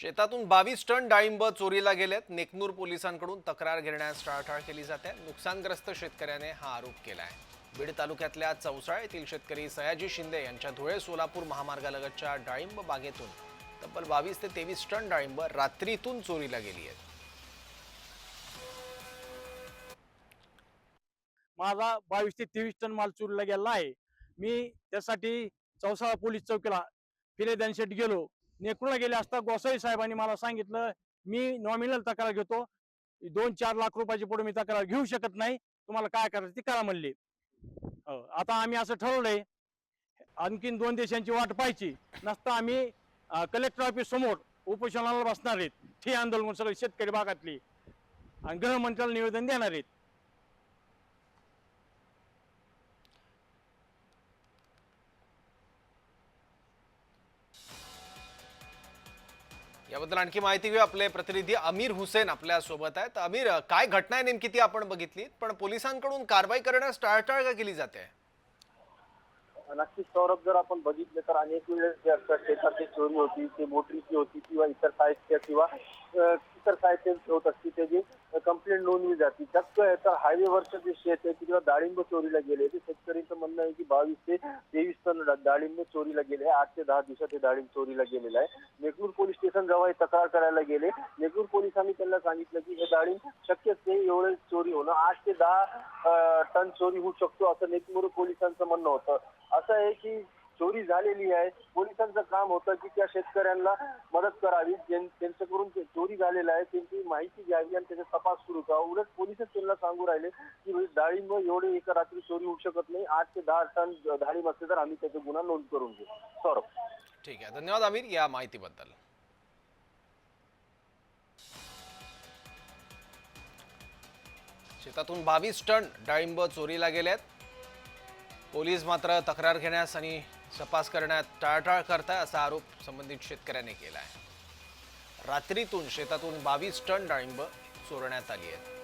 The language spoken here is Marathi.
शेतातून बावीस टन डाळिंब चोरीला गेलेत. नेकनूर पोलिसांकडून तक्रार घेण्यास टाळाटाळ केली जाते. नुकसानग्रस्त शेतकऱ्याने हा आरोप केला आहे बीड तालुक्यातल्या चौसाळ येथील शेतकरी सयाजी शिंदे यांच्या धुळे सोलापूर महामार्गालगतच्या डाळिंब बागेतून तब्बल बावीस ते तेवीस टन डाळिंब रात्रीतून चोरीला गेली आहेत. माझा बावीस ते तेवीस टन माल चोरीला गेला आहे. मी त्यासाठी चौसाळा पोलीस चौकीला फिरेदान गेलो. नेकडूला गेले असता गोसाई साहेबांनी मला सांगितलं मी नॉमिनल तक्रार घेतो. दोन चार लाख रुपयाची पुढे मी तक्रार घेऊ शकत नाही. तुम्हाला काय करायचं ती करा म्हणले. हो, आता आम्ही असं ठरवलंय आणखीन दोन देशांची वाट पाहायची. नसता आम्ही कलेक्टर ऑफिस समोर उपोषणाला बसणार आहेत. ठे आंदोलन सगळे शेतकरी भागातली. आणि गृहमंत्र्याला निवेदन देणार आहेत. याबद्दल आणखी माहिती घेऊ आपले प्रतिनिधी अमीर हुसेन आपल्यासोबत आहेत. अमीर काय घटना आहे नेमकी ती आपण बघितली? पण पोलिसांकडून कारवाई करण्यास टाळटाळ का केली जाते? नक्कीच सौरभ जर आपण बघितलं तर अनेक वेळेस जे असतात शेतातली चोरी होती ती मोटरीची होती किंवा इतर साहित्य किंवा इतर साहित्य होत असते नोंदली चक्क आहे तर हायवेवरचं जे शेत आहे किंवा डाळिंब चोरीला गेले ते शेतकऱ्यांचं म्हणणं आहे की बावीस ते तेवीस टन डाळिंब चोरीला गेले आहे. आठ ते दहा दिवसात हे डाळिंब चोरीला गेलेलं आहे. नेकनूर पोलीस स्टेशन जवळ हे तक्रार करायला गेले. नेकनूर पोलिसांनी त्यांना सांगितलं की हे डाळिंब शक्यच नाही एवढं चोरी होणं. आठ ते दहा टन चोरी होऊ शकतो असं नेकनूर पोलिसांचं म्हणणं होतं. असं आहे की चोरी झालेली आहे. पोलिसांचं काम होतं की त्या शेतकऱ्यांना मदत करावी. त्यांच्याकडून चोरी झालेलं आहे. त्यांची माहिती घ्यावी आणि त्याचा तपास सुरू करावा. उलट पोलिसच त्यांना सांगू राहिले की डाळिंब एवढे एका रात्री चोरी होऊ शकत नाही. आठ ते दहा टन डाळिंब असते तर आम्ही त्याचा गुन्हा नोंद करून घेऊ. सौरभ. ठीक आहे. धन्यवाद आमिर या माहितीबद्दल. शेतातून बावीस टन डाळिंब चोरीला गेलेत. पोलीस मात्र तक्रार घेण्यास आणि तपास करण्यात टाळटाळ करताय असा आरोप संबंधित शेतकऱ्याने केला आहे रात्रीतून शेतातून बावीस टन डाळिंब चोरण्यात आली आहेत.